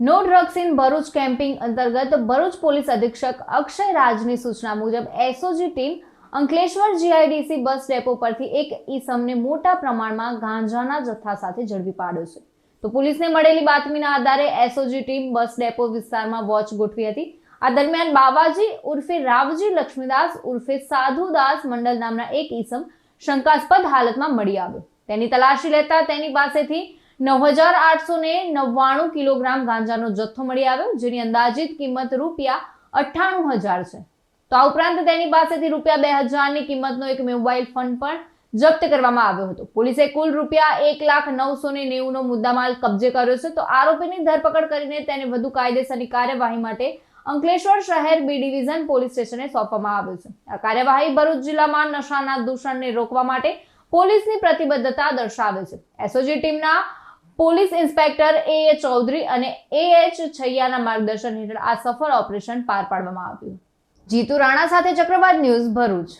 No drugs in Bharuch camping અંતર્ગત Bharuch police અધિક્ષક અક્ષય રાજની સૂચના મુજબ SOG team Ankleshwar GIDC bus depot પરથી એક ઈસમને મોટા પ્રમાણમાં ગાંજાના જથ્થા સાથે ઝડપી પાડ્યો છે. તો પોલીસને મળેલી બાતમીના આધારે એસઓજી ટીમ બસ ડેપો વિસ્તારમાં વોચ ગોઠવી હતી. આ દરમિયાન બાવાજી ઉર્ફે રાવજી લક્ષ્મીદાસ ઉર્ફે સાધુદાસ મંડલ નામના એક ઈસમ શંકાસ્પદ હાલતમાં મળી આવ્યો. તેની તલાશી લેતા તેની પાસેથી નવ હજાર આઠસો ને નવ્વાણું કિલોગ્રામ ગાંજાનો જથ્થો મળી આવ્યો, જેની અંદાજિત કિંમત રૂપિયા અઠ્ઠાણું હજાર છે. તો આ ઉપરાંત તેની પાસેથી રૂપિયા બે હજારની કિંમતનો એક મોબાઈલ ફોન પણ જપ્ત કરવામાં આવ્યો હતો. પોલીસે કુલ રૂપિયા એક લાખ નવસો ને નેવુંનો મુદ્દામાલ કબજે કર્યો છે. તો આરોપીની ધરપકડ કરીને તેને વધુ કાયદેસરની કાર્યવાહી માટે અંકલેશ્વર શહેર બી ડિવિઝન પોલીસ સ્ટેશને સોંપવામાં આવ્યું છે. આ કાર્યવાહી ભરૂચ જિલ્લામાં નશાના દૂષણને રોકવા માટે પોલીસની પ્રતિબદ્ધતા દર્શાવે છે. એસઓજી ટીમના police inspector A A Chaudhari અને એ એચ છૈયાના માર્ગદર્શન હેઠળ આ સફળ ઓપરેશન પાર પાડવામાં આવ્યું. જીતુ રાણા સાથે ચક્રવાત ન્યૂઝ ભરૂચ.